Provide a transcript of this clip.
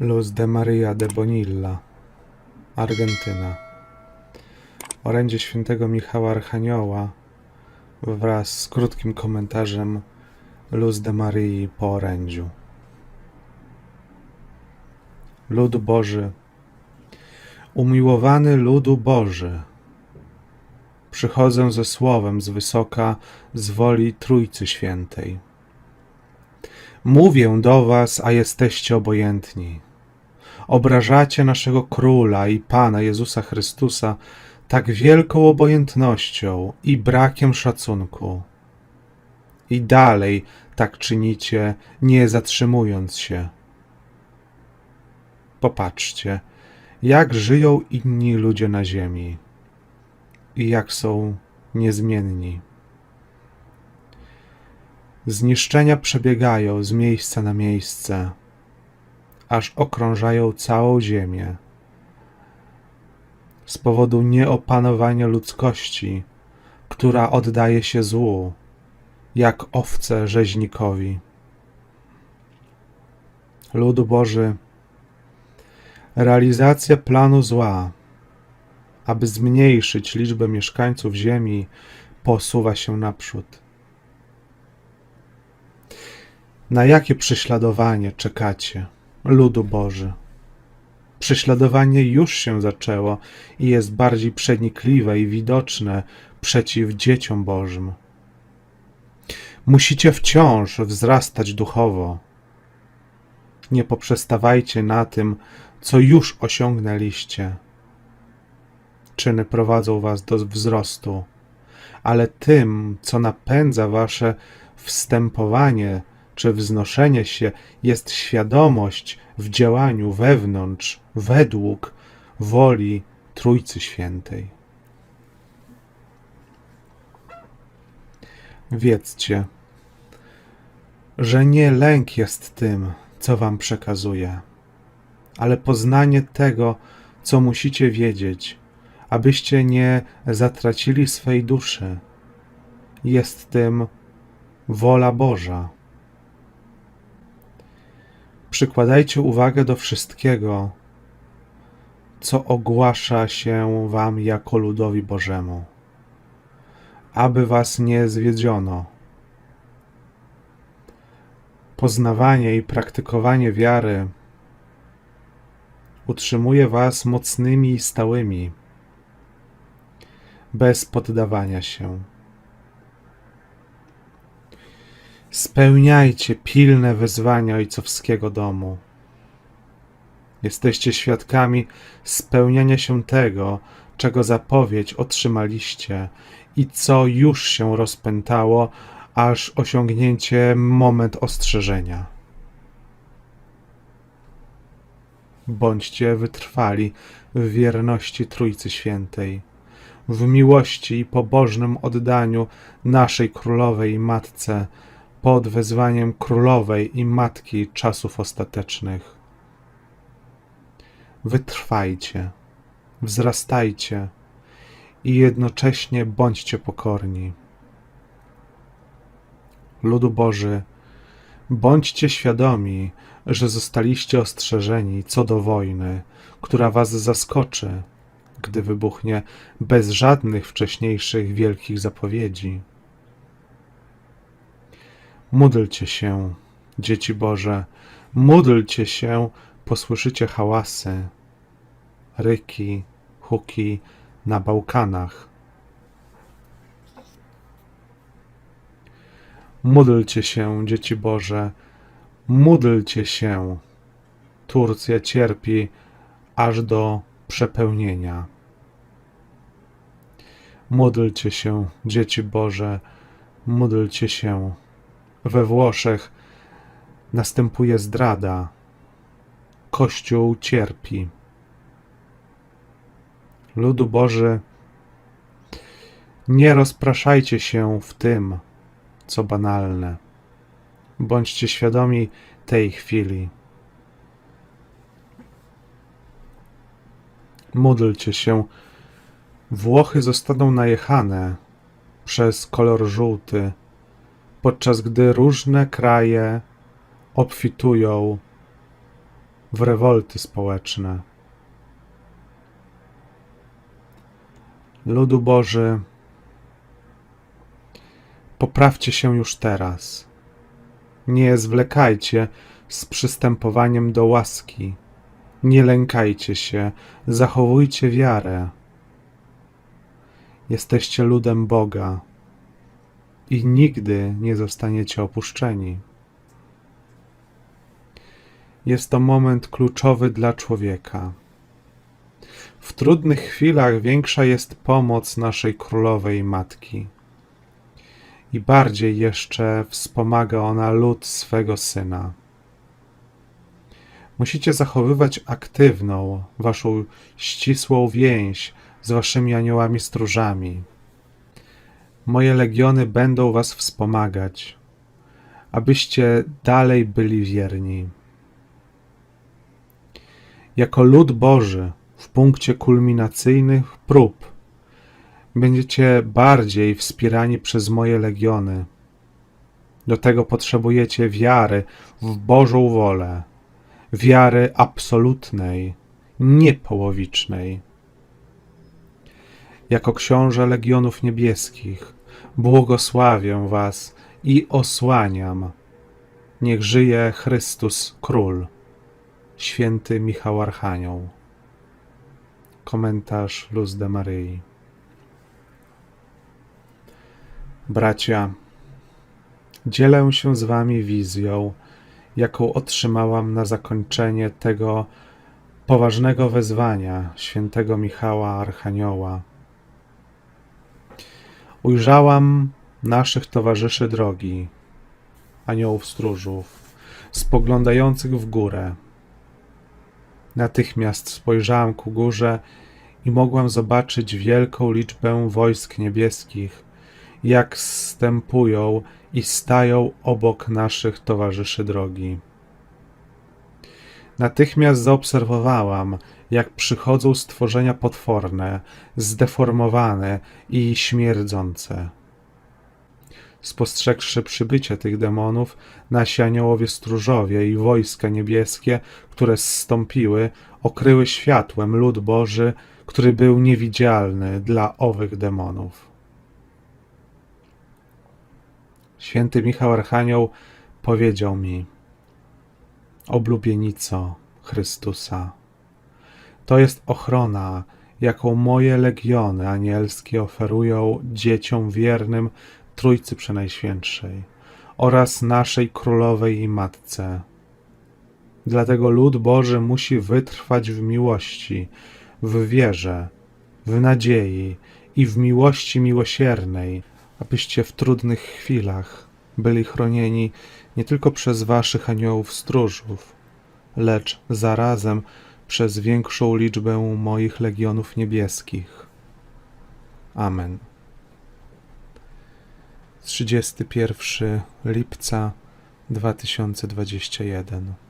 Luz de Maria de Bonilla, Argentyna. Orędzie świętego Michała Archanioła wraz z krótkim komentarzem Luz de Marii po orędziu. Lud Boży, umiłowany ludu Boży, przychodzę ze słowem z wysoka, z woli Trójcy Świętej. Mówię do was, a jesteście obojętni. Obrażacie naszego Króla i Pana Jezusa Chrystusa tak wielką obojętnością i brakiem szacunku. I dalej tak czynicie, nie zatrzymując się. Popatrzcie, jak żyją inni ludzie na ziemi i jak są niezmienni. Zniszczenia przebiegają z miejsca na miejsce, aż okrążają całą ziemię. Z powodu nieopanowania ludzkości, która oddaje się złu, jak owce rzeźnikowi. Lud Boży, realizacja planu zła, aby zmniejszyć liczbę mieszkańców Ziemi, posuwa się naprzód. Na jakie prześladowanie czekacie, ludu Boży? Prześladowanie już się zaczęło i jest bardziej przenikliwe i widoczne przeciw dzieciom Bożym. Musicie wciąż wzrastać duchowo. Nie poprzestawajcie na tym, co już osiągnęliście. Czyny prowadzą was do wzrostu, ale tym, co napędza wasze wstępowanie czy wznoszenie się, jest świadomość w działaniu wewnątrz, według woli Trójcy Świętej. Wiedzcie, że nie lęk jest tym, co wam przekazuję, ale poznanie tego, co musicie wiedzieć, abyście nie zatracili swej duszy. Jest tym wola Boża. Przykładajcie uwagę do wszystkiego, co ogłasza się wam jako ludowi Bożemu, aby was nie zwiedziono. Poznawanie i praktykowanie wiary utrzymuje was mocnymi i stałymi, bez poddawania się. Spełniajcie pilne wezwania ojcowskiego domu. Jesteście świadkami spełniania się tego, czego zapowiedź otrzymaliście i co już się rozpętało, aż osiągnięcie moment ostrzeżenia. Bądźcie wytrwali w wierności Trójcy Świętej, w miłości i pobożnym oddaniu naszej Królowej Matce, pod wezwaniem Królowej i Matki czasów ostatecznych. Wytrwajcie, wzrastajcie i jednocześnie bądźcie pokorni. Ludu Boży, bądźcie świadomi, że zostaliście ostrzeżeni co do wojny, która was zaskoczy, gdy wybuchnie bez żadnych wcześniejszych wielkich zapowiedzi. Módlcie się, dzieci Boże, módlcie się, posłyszycie hałasy, ryki, huki na Bałkanach. Módlcie się, dzieci Boże, módlcie się. Turcja cierpi aż do przepełnienia. Módlcie się, dzieci Boże, módlcie się. We Włoszech następuje zdrada. Kościół cierpi. Ludu Boży, nie rozpraszajcie się w tym, co banalne. Bądźcie świadomi tej chwili. Módlcie się. Włochy zostaną najechane przez kolor żółty, podczas gdy różne kraje obfitują w rewolty społeczne. Ludu Boży, poprawcie się już teraz. Nie zwlekajcie z przystępowaniem do łaski. Nie lękajcie się, zachowujcie wiarę. Jesteście ludem Boga i nigdy nie zostaniecie opuszczeni. Jest to moment kluczowy dla człowieka. W trudnych chwilach większa jest pomoc naszej królowej matki. I bardziej jeszcze wspomaga ona lud swego syna. Musicie zachowywać aktywną, waszą ścisłą więź z waszymi aniołami stróżami. Moje legiony będą was wspomagać, abyście dalej byli wierni. Jako lud Boży w punkcie kulminacyjnych prób będziecie bardziej wspierani przez moje legiony. Do tego potrzebujecie wiary w Bożą wolę, wiary absolutnej, niepołowicznej. Jako książę legionów niebieskich błogosławię Was i osłaniam. Niech żyje Chrystus Król, święty Michał Archanioł. Komentarz Luz de Maryi. Bracia, dzielę się z Wami wizją, jaką otrzymałam na zakończenie tego poważnego wezwania świętego Michała Archanioła. Ujrzałam naszych towarzyszy drogi, aniołów stróżów, spoglądających w górę. Natychmiast spojrzałam ku górze i mogłam zobaczyć wielką liczbę wojsk niebieskich, jak stępują i stają obok naszych towarzyszy drogi. Natychmiast zaobserwowałam, jak przychodzą stworzenia potworne, zdeformowane i śmierdzące. Spostrzegłszy przybycie tych demonów, nasi aniołowie stróżowie i wojska niebieskie, które zstąpiły, okryły światłem lud Boży, który był niewidzialny dla owych demonów. Święty Michał Archanioł powiedział mi: Oblubienico Chrystusa, to jest ochrona, jaką moje legiony anielskie oferują dzieciom wiernym Trójcy Przenajświętszej oraz naszej Królowej i Matce. Dlatego lud Boży musi wytrwać w miłości, w wierze, w nadziei i w miłości miłosiernej, abyście w trudnych chwilach byli chronieni nie tylko przez waszych aniołów stróżów, lecz zarazem przez większą liczbę moich legionów niebieskich. Amen. 31 lipca 2021